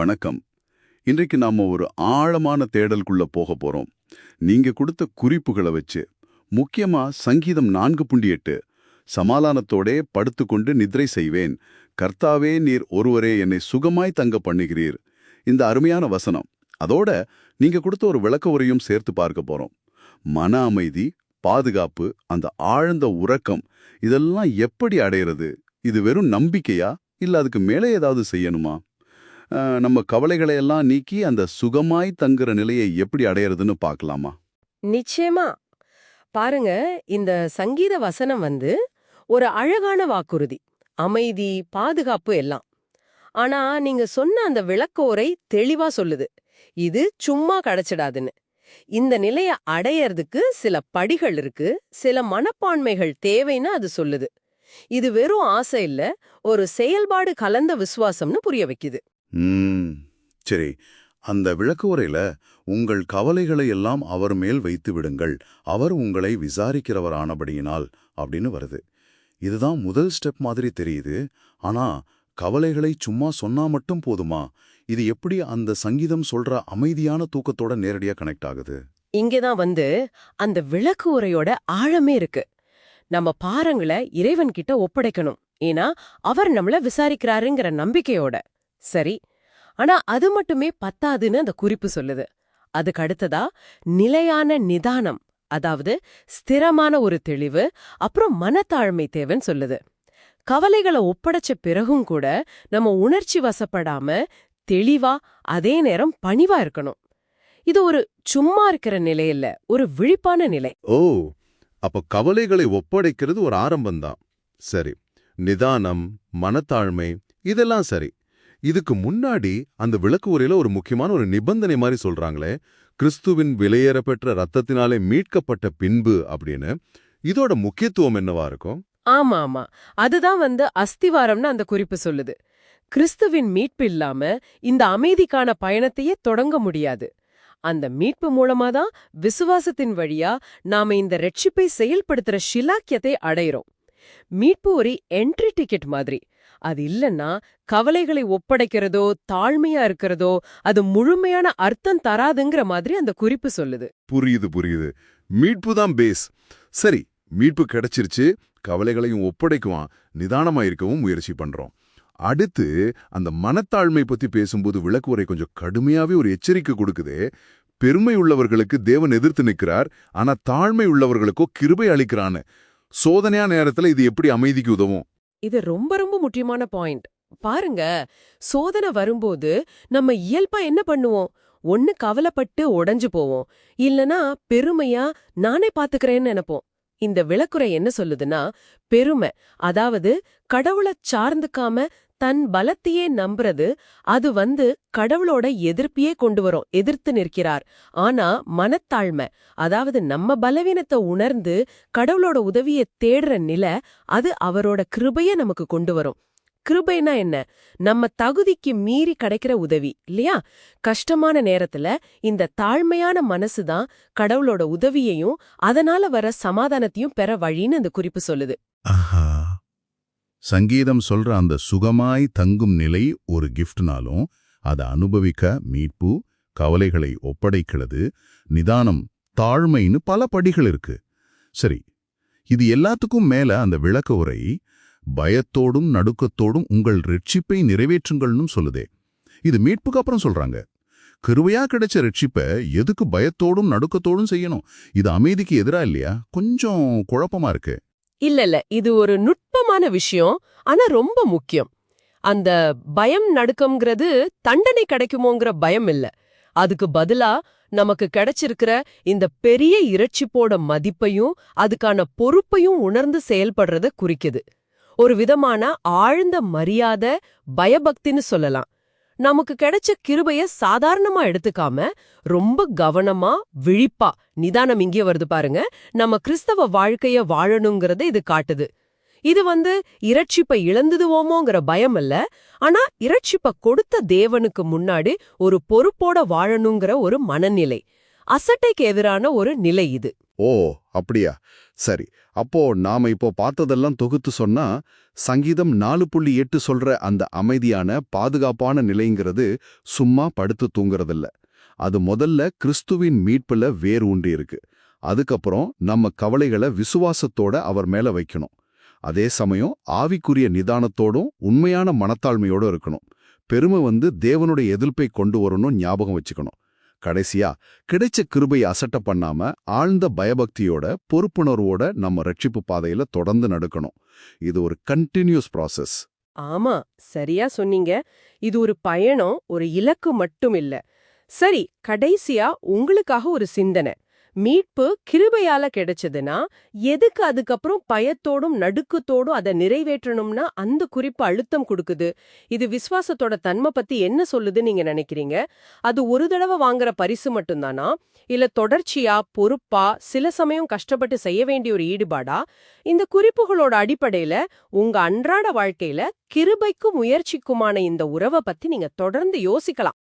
வணக்கம். இன்றைக்கு நாம ஒரு ஆழமான தேடலுக்குள்ள போக போறோம். நீங்க கொடுத்த குறிப்புகளை வச்சு முக்கியமா சங்கீதம் நான்கு புள்ளி எட்டு சமாதானத்தோடே படுத்துக்கொண்டு நிதிரை செய்வேன் கர்த்தாவே நீர் ஒருவரே என்னை சுகமாய் தங்க பண்ணுகிறீர். இந்த அருமையான வசனம். அதோட நீங்க கொடுத்த ஒரு விளக்க உரையும் சேர்த்து பார்க்க போறோம். மன அமைதி பாதுகாப்பு அந்த ஆழ்ந்த உறக்கம் இதெல்லாம் எப்படி அடையிறது? இது வெறும் நம்பிக்கையா? இல்ல அதுக்கு மேலே ஏதாவது செய்யணுமா? நம்ம கவலைகளை எல்லாம் நீக்கி அந்த சுகமாய் தங்குற நிலையை எப்படி அடையிறதுன்னு பார்க்கலாமா? நிச்சயமா. பாருங்க இந்த சங்கீத வசனம் வந்து ஒரு அழகான வாக்குறுதி அமைதி பாதுகாப்பு எல்லாம். ஆனா நீங்க சொன்ன அந்த விளக்கோரை தெளிவா சொல்லுது. இது சும்மா கிடைச்சிடாதுன்னு. இந்த நிலைய அடையறதுக்கு சில படிகள் இருக்கு சில மனப்பான்மைகள் தேவைன்னு அது சொல்லுது. இது வெறும் ஆசை இல்ல ஒரு செயல்பாடு கலந்த விசுவாசம்னு புரிய வைக்குது. ம் சரி. அந்த விளக்கு உரையில உங்கள் கவலைகளை எல்லாம் அவர் மேல் வைத்து விடுங்கள். அவர் உங்களை விசாரிக்கிறவரானபடியினால் அப்படின்னு வருது. இதுதான் முதல் ஸ்டெப் மாதிரி தெரியுது. ஆனா கவலைகளை சும்மா சொன்னா மட்டும் போதுமா? இது எப்படி அந்த சங்கீதம் சொல்ற அமைதியான தூக்கத்தோட நேரடியா கனெக்ட் ஆகுது? இங்கதான் வந்து அந்த விளக்கு உரையோட ஆழமே இருக்கு. நம்ம பாரங்களை இறைவன்கிட்ட ஒப்படைக்கணும். ஏன்னா அவர் நம்மள விசாரிக்கிறாருங்கிற நம்பிக்கையோட. சரி. ஆனா அது மட்டுமே பத்தாதுன்னு அந்த குறிப்பு சொல்லுது. அதுக்கு அடுத்ததா நிலையான நிதானம் அதாவது ஸ்திரமான ஒரு தெளிவு அப்புறம் மனத்தாழ்மை தேவைன்னு சொல்லுது. கவலைகளை ஒப்படைச்ச பிறகும் கூட நம்ம உணர்ச்சி வசப்படாம தெளிவா அதே நேரம் பணிவா இருக்கணும். இது ஒரு சும்மா இருக்கிற நிலை இல்ல ஒரு விழிப்பான நிலை. ஓ அப்ப கவலைகளை ஒப்படைக்கிறது ஒரு ஆரம்பம்தான். சரி. நிதானம் மனத்தாழ்மை இதெல்லாம் சரி. இதுக்கு முன்னாடி அந்த விளக்கு உரையில ஒரு முக்கியமான ஒரு நிபந்தனை மாதிரி சொல்றாங்களே கிறிஸ்துவின் விலையேறப்பெற்ற ரத்தத்தினாலே மீட்கப்பட்ட பின்பு அப்படின்னு. இதோட முக்கியத்துவம் என்னவா இருக்கும்? ஆமா ஆமா. அதுதான் வந்து அஸ்திவாரம்னு அந்த குறிப்பு சொல்லுது. கிறிஸ்துவின் மீட்பு இல்லாம இந்த அமைதிக்கான பயணத்தையே தொடங்க முடியாது. அந்த மீட்பு மூலமா தான் விசுவாசத்தின் வழியா நாம இந்த ரட்சிப்பை செயல்படுத்துற ஷிலாக்கியத்தை அடையிறோம். மீட்பு ஒரு என்ட்ரி டிக்கெட் மாதிரி. அது இல்லன்னா கவலைகளை ஒப்படைக்கிறதோ தாழ்மையா இருக்கிறதோ அது முழுமையான அர்த்தம் தராதுங்கிற மாதிரி அந்த குறிப்பு சொல்லுது. புரியுது புரியுது. மீட்பு தான் பேஸ் சரி மீட்பு கிடைச்சிருச்சு கவலைகளையும் ஒப்படைக்குவான் நிதானமா இருக்கவும் முயற்சி பண்றோம். அடுத்து அந்த மனத்தாழ்மை பத்தி பேசும்போது விளக்கு உரை கொஞ்சம் கடுமையாவே ஒரு எச்சரிக்கை கொடுக்குதே. பெருமை உள்ளவர்களுக்கு தேவன் எதிர்த்து நிற்கிறார் ஆனா தாழ்மை உள்ளவர்களுக்கோ கிருபை அளிக்கிறான்னு. சோதனையா நேரத்துல இது எப்படி அமைதிக்கு உதவும்? இது ரொம்ப ரொம்ப முக்கியமான பாயிண்ட். பாருங்க சோதனை வரும்போது நம்ம இயல்பா என்ன பண்ணுவோம்? ஒண்ணு கவலைப்பட்டு உடைஞ்சு போவோம். இல்லனா பெருமையா நானே பாத்துக்கிறேன்னு நினைப்போம். இந்த விளக்குறை என்ன சொல்லுதுன்னா பெருமை அதாவது கடவுளை சார்ந்துக்காம தன் பலத்தையே நம்புறது அது வந்து கடவுளோட எதிர்ப்பையே கொண்டு வரும் எதிர்த்து நிற்கிறார். ஆனா மனத்தாழ்மை அதாவது நம்ம பலவீனத்தை உணர்ந்து கடவுளோட உதவியை தேடுற நிலை அது அவரோட கிருபைய நமக்கு கொண்டு வரும். கிருபைனா என்ன? நம்ம தகுதிக்கு மீறி கிடைக்கிற உதவி இல்லையா? கஷ்டமான நேரத்துல இந்த தாழ்மையான மனசுதான் கடவுளோட உதவியையும் அதனால வர சமாதானத்தையும் பெற வழின்னு அந்த குறிப்பு சொல்லுது. சங்கீதம் சொல்ற அந்த சுகமாய் தங்கும் நிலை ஒரு கிஃப்ட்னாலும் அதை அனுபவிக்க மீட்பு கவலைகளை ஒப்படைக்கிறது நிதானம் தாழ்மைன்னு பல படிகள் இருக்கு. சரி இது எல்லாத்துக்கும் மேல அந்த விளக்க உரை பயத்தோடும் நடுக்கத்தோடும் உங்கள் ரட்சிப்பை நிறைவேற்றுங்கள்னு சொல்லுதே. இது மீட்புக்கு அப்புறம் சொல்றாங்க. கிருவையா கிடைச்ச ரட்சிப்பை எதுக்கு பயத்தோடும் நடுக்கத்தோடும் செய்யணும்? இது அமைதிக்கு எதிரா இல்லையா? கொஞ்சம் குழப்பமா இருக்கு. இல்ல இல்ல இது ஒரு நுட்பமான விஷயம் ஆனா ரொம்ப முக்கியம். அந்த பயம் நடுக்கம்ங்கிறது தண்டனை கிடைக்குமோங்கிற பயம் இல்ல. அதுக்கு பதிலா நமக்கு கிடைச்சிருக்கிற இந்த பெரிய இறைச்சிப்போட மதிப்பையும் அதுக்கான பொறுப்பையும் உணர்ந்து செயல்படுறத குறிக்குது. ஒரு விதமான ஆழ்ந்த மரியாதை பயபக்தின்னு சொல்லலாம். நமக்கு கிடைச்ச கிருபைய சாதாரணமா எடுத்துக்காம ரொம்ப கவனமா விழிப்பா நிதானம் இங்கே வருது பாருங்க. நம்ம கிறிஸ்தவ வாழ்க்கைய வாழணுங்கிறத இது காட்டுது. இது வந்து இரட்சிப்பை இழந்துடுவோமோங்கிற பயம் இல்ல. ஆனா இரட்சிப்பை கொடுத்த தேவனுக்கு முன்னாடி ஒரு பொறுப்போட வாழணுங்கிற ஒரு மனநிலை. அசட்டைக்கு எதிரான ஒரு நிலை இது. ஓ அப்படியா? சரி அப்போ நாம இப்போ பார்த்ததெல்லாம் தொகுத்து சொன்னா சங்கீதம் நாலு புள்ளி எட்டு சொல்ற அந்த அமைதியான பாதுகாப்பான நிலைங்கிறது சும்மா படுத்து தூங்குறதில்ல. அது முதல்ல கிறிஸ்துவின் மீட்புல வேர் ஊன்றி இருக்கு. அதுக்கப்புறம் நம்ம கவலைகளை விசுவாசத்தோட அவர் மேல வைக்கணும். அதே சமயம் ஆவிக்குரிய நிதானத்தோடும் உண்மையான மனத்தாழ்மையோடும் இருக்கணும். பெருமை வந்து தேவனுடைய எதிர்ப்பை கொண்டு வரணும் ஞாபகம் வச்சுக்கணும். கடைசியா கிடைச்ச கிருபை அசட்ட பண்ணாம ஆழ்ந்த பயபக்தியோட பொறுப்புணர்வோட நம்ம ரட்சிப்பு பாதையில தொடர்ந்து நடக்கணும். இது ஒரு கண்டினியூஸ் ப்ராசஸ் ஆமா சரியா சொன்னீங்க. இது ஒரு பயணம் ஒரு இலக்கு மட்டும் இல்ல. சரி கடைசியா உங்களுக்காக ஒரு சிந்தனை. மீட்பு கிருபையால கிடைச்சதுன்னா எதுக்கு அதுக்கப்புறம் பயத்தோடும் நடுக்கத்தோடும் அதை நிறைவேற்றணும்னா அந்த குறிப்பு அழுத்தம் கொடுக்குது. இது விசுவாசத்தோட தன்மை பத்தி என்ன சொல்லுது நீங்க நினைக்கிறீங்க? அது ஒரு தடவை வாங்குற பரிசு மட்டும்தானா? இல்ல தொடர்ச்சியா பொறுப்பா சில சமயம் கஷ்டப்பட்டு செய்ய வேண்டிய ஒரு ஈடுபாடா? இந்த குறிப்புகளோட அடிப்படையில உங்க அன்றாட வாழ்க்கையில கிருபைக்கும் முயற்சிக்குமான இந்த உறவை பத்தி நீங்க தொடர்ந்து யோசிக்கலாம்.